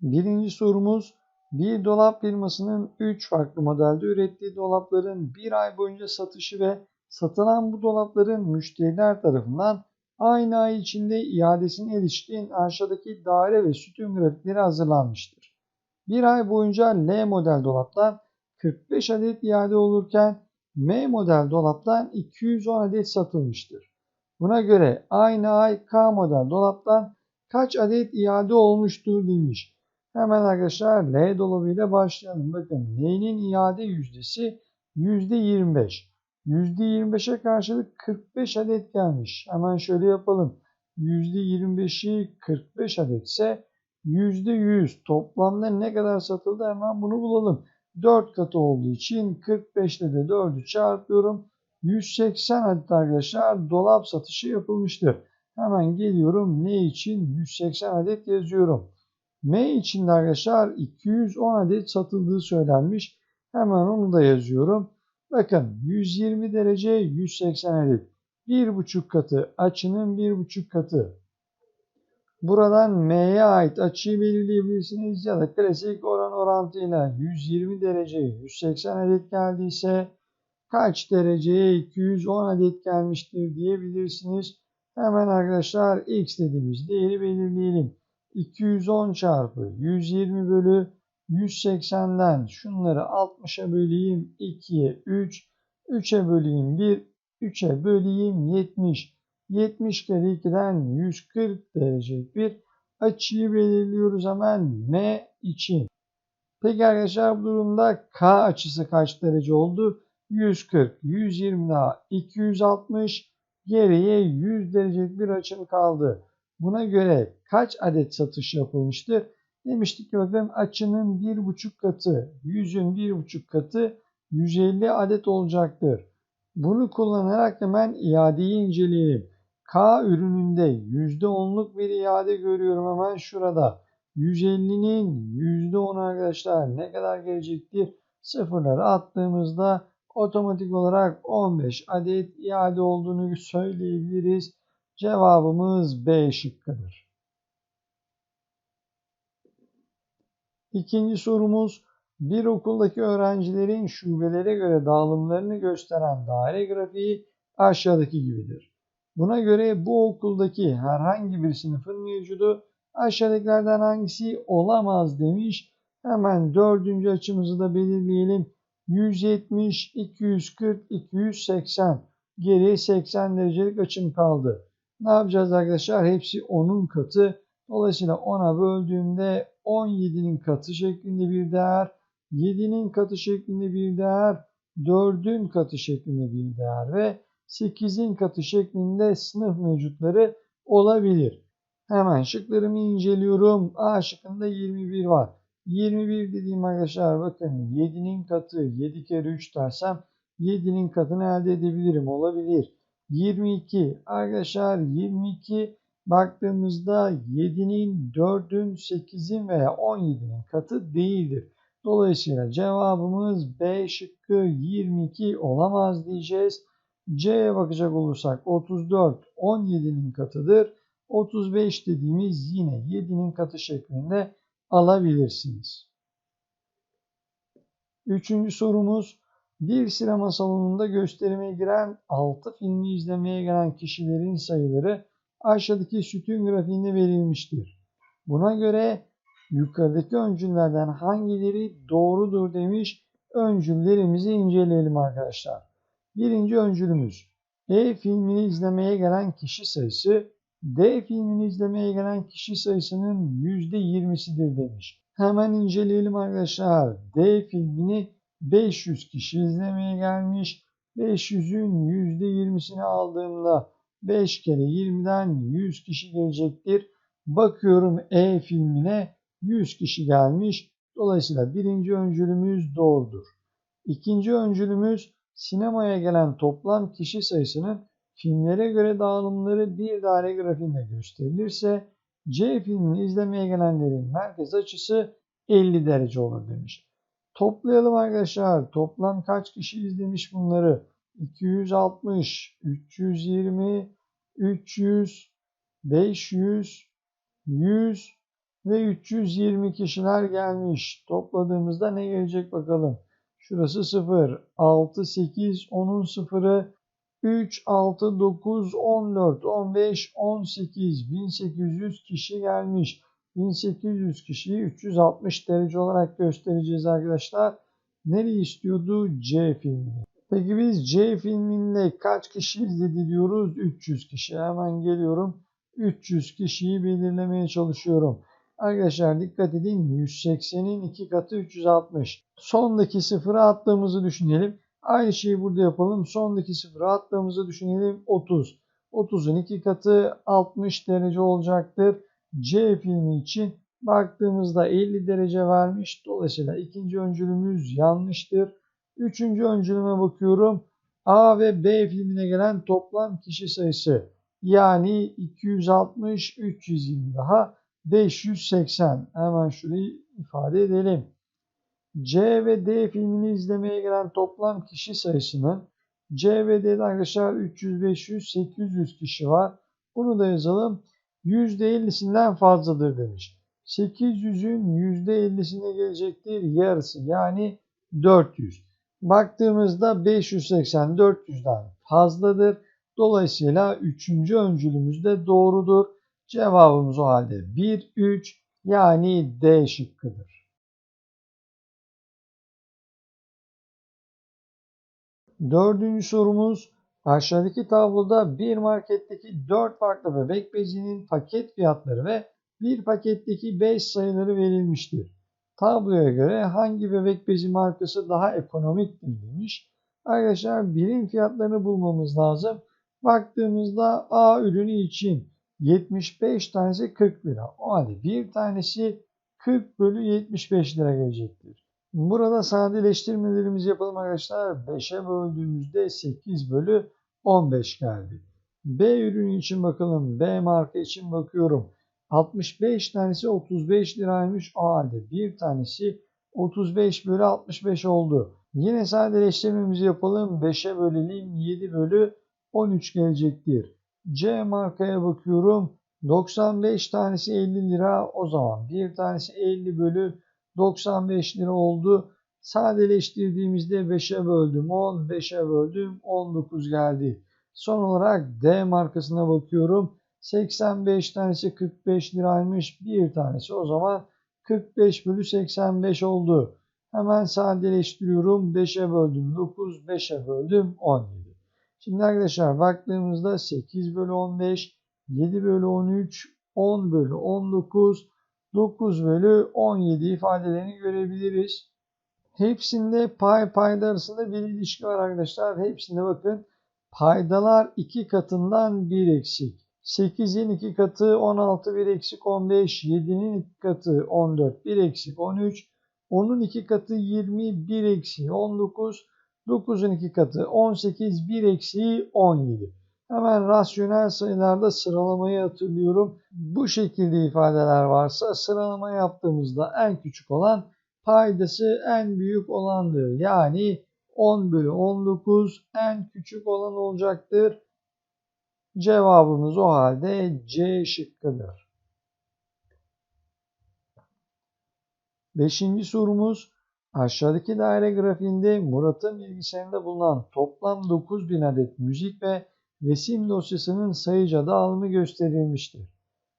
Birinci sorumuz bir dolap firmasının 3 farklı modelde ürettiği dolapların bir ay boyunca satışı ve satılan bu dolapların müşteriler tarafından aynı ay içinde iadesine ilişkin aşağıdaki daire ve sütun grafikleri hazırlanmıştır. Bir ay boyunca L model dolaptan 45 adet iade olurken M model dolaptan 210 adet satılmıştır. Buna göre aynı ay K model dolaptan kaç adet iade olmuştur demiş. Hemen arkadaşlar L dolabıyla başlayalım. Bakın L'nin iade yüzdesi %25. %25'e karşılık 45 adet gelmiş. Hemen şöyle yapalım. %25'i 45 adetse %100 toplamda ne kadar satıldı hemen bunu bulalım. 4 katı olduğu için 45 ile de 4'ü çarpıyorum. 180 adet arkadaşlar dolap satışı yapılmıştır. Hemen geliyorum ne için 180 adet yazıyorum. M için de arkadaşlar 210 adet satıldığı söylenmiş. Hemen onu da yazıyorum. Bakın 120 derece 180 adet. 1,5 katı açının 1,5 katı. Buradan M'ye ait açıyı belirleyebilirsiniz ya da klasik oran orantıyla 120 derece 180 adet geldiyse kaç dereceye 210 adet gelmiştir diyebilirsiniz. Hemen arkadaşlar x dediğimiz değeri belirleyelim. 210 çarpı 120 bölü 180'den şunları 60'a böleyim 2'ye 3, 3'e böleyim 1, 3'e böleyim 70. 70 kere 2'den 140 derecelik bir açıyı belirliyoruz hemen M için. Peki arkadaşlar bu durumda K açısı kaç derece oldu? 140, 120 daha 260, geriye 100 derecelik bir açım kaldı. Buna göre kaç adet satış yapılmıştır? Demiştik ki bakın açının 1,5 katı, 100'ün 1,5 katı 150 adet olacaktır. Bunu kullanarak hemen iadeyi inceleyelim. K ürününde %10'luk bir iade görüyorum hemen şurada. 150'nin %10 arkadaşlar ne kadar gelecektir? Sıfırları attığımızda otomatik olarak 15 adet iade olduğunu söyleyebiliriz. Cevabımız B şıkkıdır. İkinci sorumuz bir okuldaki öğrencilerin şubelere göre dağılımlarını gösteren daire grafiği aşağıdaki gibidir. Buna göre bu okuldaki herhangi bir sınıfın mevcudu aşağıdakilerden hangisi olamaz demiş. Hemen dördüncü açımızı da belirleyelim. 170, 240, 280. Geriye 80 derecelik açım kaldı. Ne yapacağız arkadaşlar? Hepsi 10'un katı. Dolayısıyla 10'a böldüğümde 17'nin katı şeklinde bir değer, 7'nin katı şeklinde bir değer, 4'ün katı şeklinde bir değer ve 8'in katı şeklinde sınıf mevcutları olabilir. Hemen şıklarımı inceliyorum. A şıkkında 21 var. 21 dediğim arkadaşlar bakın 7'nin katı 7 kere 3 dersem 7'nin katını elde edebilirim. Olabilir. 22 arkadaşlar 22 baktığımızda 7'nin 4'ün 8'in veya 17'nin katı değildir. Dolayısıyla cevabımız B şıkkı 22 olamaz diyeceğiz. C'ye bakacak olursak 34 17'nin katıdır. 35 dediğimiz yine 7'nin katı şeklinde alabilirsiniz. Üçüncü sorumuz bir sinema salonunda gösterime giren 6 filmi izlemeye gelen kişilerin sayıları aşağıdaki sütun grafiğinde verilmiştir. Buna göre yukarıdaki öncüllerden hangileri doğrudur demiş. Öncüllerimizi inceleyelim arkadaşlar. Birinci öncülümüz E filmini izlemeye gelen kişi sayısı D filmini izlemeye gelen kişi sayısının %20'sidir demiş. Hemen inceleyelim arkadaşlar. D filmini 500 kişi izlemeye gelmiş. 500'ün %20'sini aldığımda 5 kere 20'den 100 kişi gelecektir. Bakıyorum E filmine 100 kişi gelmiş. Dolayısıyla birinci öncülümüz doğrudur. İkinci öncülümüz sinemaya gelen toplam kişi sayısının filmlere göre dağılımları bir daire grafiğinde gösterilirse C filmini izlemeye gelenlerin merkez açısı 50 derece olur demiş. Toplayalım arkadaşlar. Toplam kaç kişi izlemiş bunları? 260, 320, 300, 500, 100 ve 320 kişiler gelmiş. Topladığımızda ne gelecek bakalım. Şurası 0, 6, 8, 10'un 0'ı 3, 6, 9, 14, 15, 18, 1800 kişi gelmiş. 1800 kişiyi 360 derece olarak göstereceğiz arkadaşlar. Nereyi istiyordu? C filmini. Peki biz C filminde kaç kişi izledi diyoruz? 300 kişi. Hemen geliyorum. 300 kişiyi belirlemeye çalışıyorum. Arkadaşlar dikkat edin 180'in 2 katı 360. Sondaki sıfırı attığımızı düşünelim. Aynı şeyi burada yapalım. Sondaki sıfırı attığımızı düşünelim 30. 30'un 2 katı 60 derece olacaktır. C filmi için baktığımızda 50 derece vermiş. Dolayısıyla ikinci öncülümüz yanlıştır. Üçüncü öncülüme bakıyorum. A ve B filmine gelen toplam kişi sayısı. Yani 260, 320 daha 580. Hemen şurayı ifade edelim. C ve D filmini izlemeye gelen toplam kişi sayısının C ve D'de arkadaşlar 300, 500, 800 kişi var. Bunu da yazalım. %50'sinden fazladır demiş. 800'ün %50'sine gelecektir yarısı yani 400. Baktığımızda 580 400'den fazladır. Dolayısıyla 3. öncülümüz de doğrudur. Cevabımız o halde 1, 3 yani D şıkkıdır. Dördüncü sorumuz aşağıdaki tabloda bir marketteki 4 farklı bebek bezinin paket fiyatları ve bir paketteki 5 sayıları verilmiştir. Tabloya göre hangi bebek bezi markası daha ekonomiktir demiş. Arkadaşlar birim fiyatlarını bulmamız lazım. Baktığımızda A ürünü için 75 tanesi 40 lira. O halde bir tanesi 40 bölü 75 lira gelecektir. Burada sadeleştirmelerimizi yapalım arkadaşlar. 5'e böldüğümüzde 8 bölü 15 geldi. B ürünü için bakalım. B marka için bakıyorum. 65 tanesi 35 liraymış. O halde bir tanesi 35 bölü 65 oldu. Yine sadeleştirmemizi yapalım. 5'e bölelim. 7 bölü 13 gelecektir. C markaya bakıyorum. 95 tanesi 50 lira. O zaman bir tanesi 50 bölü 95 lira oldu. Sadeleştirdiğimizde 5'e böldüm 10, 5'e böldüm 19 geldi. Son olarak D markasına bakıyorum. 85 tanesi 45 liraymış. Bir tanesi o zaman 45 bölü 85 oldu. Hemen sadeleştiriyorum. 5'e böldüm 9, 5'e böldüm 17. Şimdi arkadaşlar baktığımızda 8 bölü 15, 7 bölü 13, 10 bölü 19, 9 bölü 17 ifadelerini görebiliriz. Hepsinde pay payda arasında bir ilişki var arkadaşlar. Hepsinde bakın paydalar 2 katından 1 eksik. 8'in 2 katı 16 1 eksik 15, 7'nin 2 katı 14 1 eksik 13, 10'un 2 katı 20 1 eksiği 19, 9'un 2 katı 18 1 eksiği 17. Hemen rasyonel sayılarda sıralamayı hatırlıyorum. Bu şekilde ifadeler varsa sıralama yaptığımızda en küçük olan paydası en büyük olandır. Yani 10 bölü 19 en küçük olan olacaktır. Cevabımız o halde C şıkkıdır. Beşinci sorumuz aşağıdaki daire grafiğinde Murat'ın bilgisayarında bulunan toplam 9000 adet müzik ve resim dosyasının sayıca dağılımı gösterilmiştir.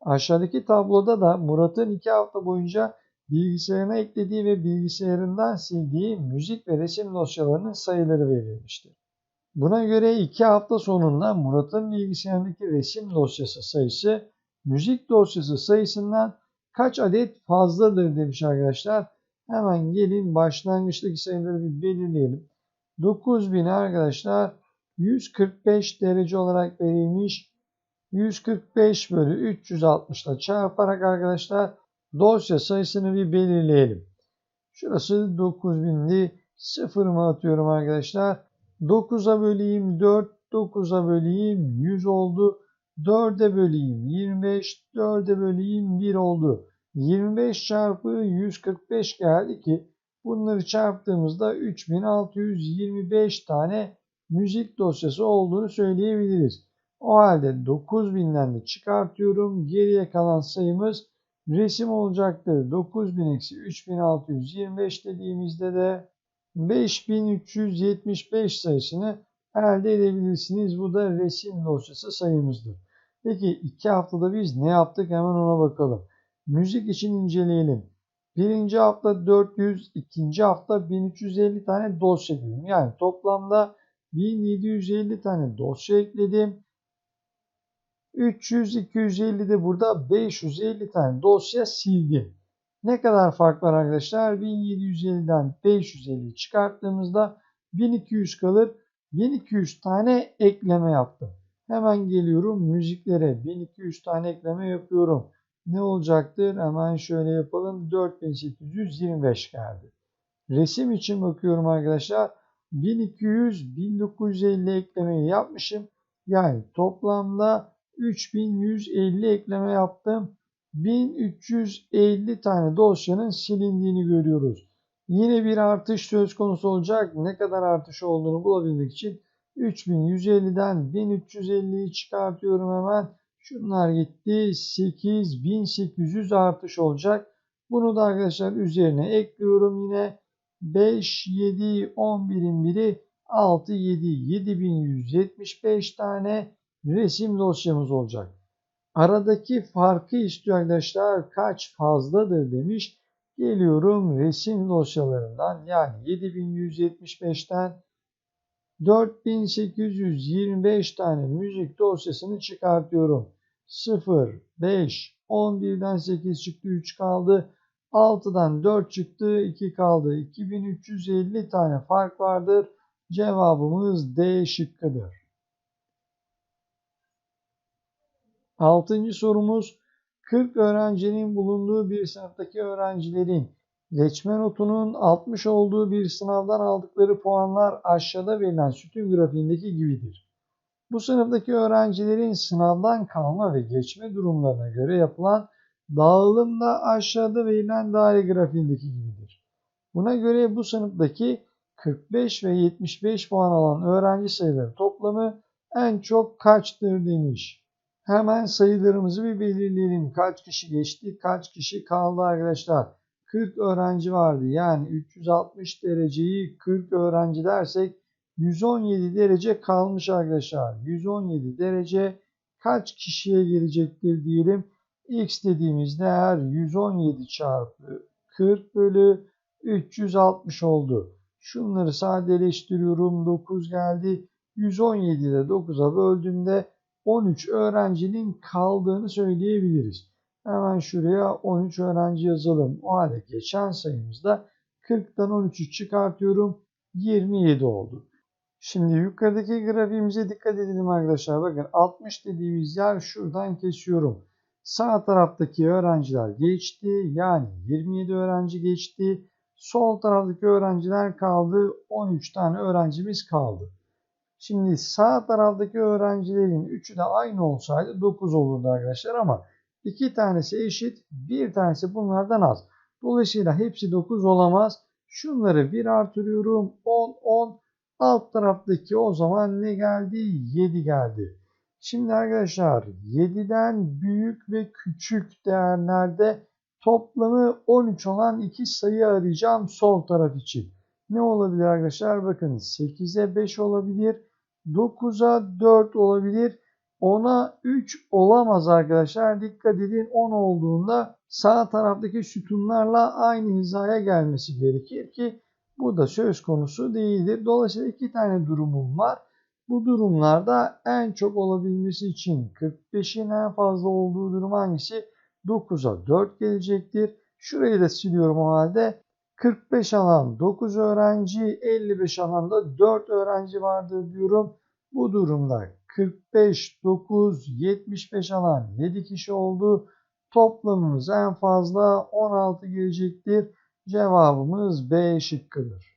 Aşağıdaki tabloda da Murat'ın 2 hafta boyunca bilgisayarına eklediği ve bilgisayarından sildiği müzik ve resim dosyalarının sayıları verilmiştir. Buna göre 2 hafta sonunda Murat'ın bilgisayarındaki resim dosyası sayısı müzik dosyası sayısından kaç adet fazladır demiş arkadaşlar. Hemen gelin başlangıçtaki sayıları bir belirleyelim. 9000 arkadaşlar 145 derece olarak verilmiş. 145 bölü 360 ile çarparak arkadaşlar dosya sayısını bir belirleyelim. Şurası 9000'di. Sıfırımı atıyorum arkadaşlar. 9'a böleyim 4, 9'a böleyim 100 oldu. 4'e böleyim 25, 4'e böleyim 1 oldu. 25 çarpı 145 geldi ki bunları çarptığımızda 3625 tane müzik dosyası olduğunu söyleyebiliriz. O halde 9000'den de çıkartıyorum. Geriye kalan sayımız resim olacaktır. 9000 eksi 3625 dediğimizde de 5375 sayısını elde edebilirsiniz. Bu da resim dosyası sayımızdır. Peki iki haftada biz ne yaptık hemen ona bakalım. Müzik için inceleyelim. Birinci hafta 400, ikinci hafta 1350 tane dosya ekledim. Yani toplamda 1750 tane dosya ekledim. 300, 250 de burada 550 tane dosya sildim. Ne kadar fark var arkadaşlar? 1750'den 550 çıkarttığımızda 1200 kalır. 1200 tane ekleme yaptım. Hemen geliyorum müziklere. 1200 tane ekleme yapıyorum. Ne olacaktır? Hemen şöyle yapalım. 4825 geldi. Resim için bakıyorum arkadaşlar. 1200, 1950 eklemeyi yapmışım. Yani toplamda 3150 ekleme yaptım. 1350 tane dosyanın silindiğini görüyoruz. Yine bir artış söz konusu olacak. Ne kadar artış olduğunu bulabilmek için 3150'den 1350'yi çıkartıyorum hemen. Şunlar gitti. 8800 artış olacak. Bunu da arkadaşlar üzerine ekliyorum yine. 5, 7, 11'in biri 6, 7, 7175 tane resim dosyamız olacak. Aradaki farkı istiyor arkadaşlar. Kaç fazladır demiş. Geliyorum resim dosyalarından yani 7175'ten 4825 tane müzik dosyasını çıkartıyorum. 0, 5, 11'den 8 çıktı 3 kaldı. 6'dan 4 çıktı 2 kaldı. 2350 tane fark vardır. Cevabımız D şıkkıdır. Altıncı sorumuz 40 öğrencinin bulunduğu bir sınıftaki öğrencilerin geçme notunun 60 olduğu bir sınavdan aldıkları puanlar aşağıda verilen sütun grafiğindeki gibidir. Bu sınıftaki öğrencilerin sınavdan kalma ve geçme durumlarına göre yapılan dağılım da aşağıda verilen daire grafiğindeki gibidir. Buna göre bu sınıftaki 45 ve 75 puan alan öğrenci sayıları toplamı en çok kaçtır demiş. Hemen sayılarımızı bir belirleyelim. Kaç kişi geçti, kaç kişi kaldı arkadaşlar. 40 öğrenci vardı. Yani 360 dereceyi 40 öğrenci dersek 117 derece kalmış arkadaşlar. 117 derece kaç kişiye gelecektir diyelim. X dediğimiz değer 117 çarpı 40 bölü 360 oldu. Şunları sadeleştiriyorum. 9 geldi. 117'de 9'a böldüğümde 13 öğrencinin kaldığını söyleyebiliriz. Hemen şuraya 13 öğrenci yazalım. O halde geçen sayımızda 40'tan 13'ü çıkartıyorum. 27 oldu. Şimdi yukarıdaki grafiğimize dikkat edelim arkadaşlar. Bakın 60 dediğimiz yer şuradan kesiyorum. Sağ taraftaki öğrenciler geçti. Yani 27 öğrenci geçti. Sol taraftaki öğrenciler kaldı. 13 tane öğrencimiz kaldı. Şimdi sağ taraftaki öğrencilerin üçü de aynı olsaydı 9 olurdu arkadaşlar ama iki tanesi eşit, bir tanesi bunlardan az. Dolayısıyla hepsi 9 olamaz. Şunları bir artırıyorum. 10, 10. Alt taraftaki o zaman ne geldi? 7 geldi. Şimdi arkadaşlar 7'den büyük ve küçük değerlerde toplamı 13 olan iki sayı arayacağım sol taraf için. Ne olabilir arkadaşlar? Bakın 8'e 5 olabilir. 9'a 4 olabilir. 10'a 3 olamaz arkadaşlar. Dikkat edin 10 olduğunda sağ taraftaki sütunlarla aynı hizaya gelmesi gerekir ki bu da söz konusu değildir. Dolayısıyla iki tane durumum var. Bu durumlarda en çok olabilmesi için 45'in en fazla olduğu durum hangisi? 9'a 4 gelecektir. Şurayı da siliyorum o halde. 45 alan 9 öğrenci, 55 alanda 4 öğrenci vardır diyorum. Bu durumda 45, 9, 75 alan 7 kişi oldu. Toplamımız en fazla 16 gelecektir. Cevabımız B şıkkıdır.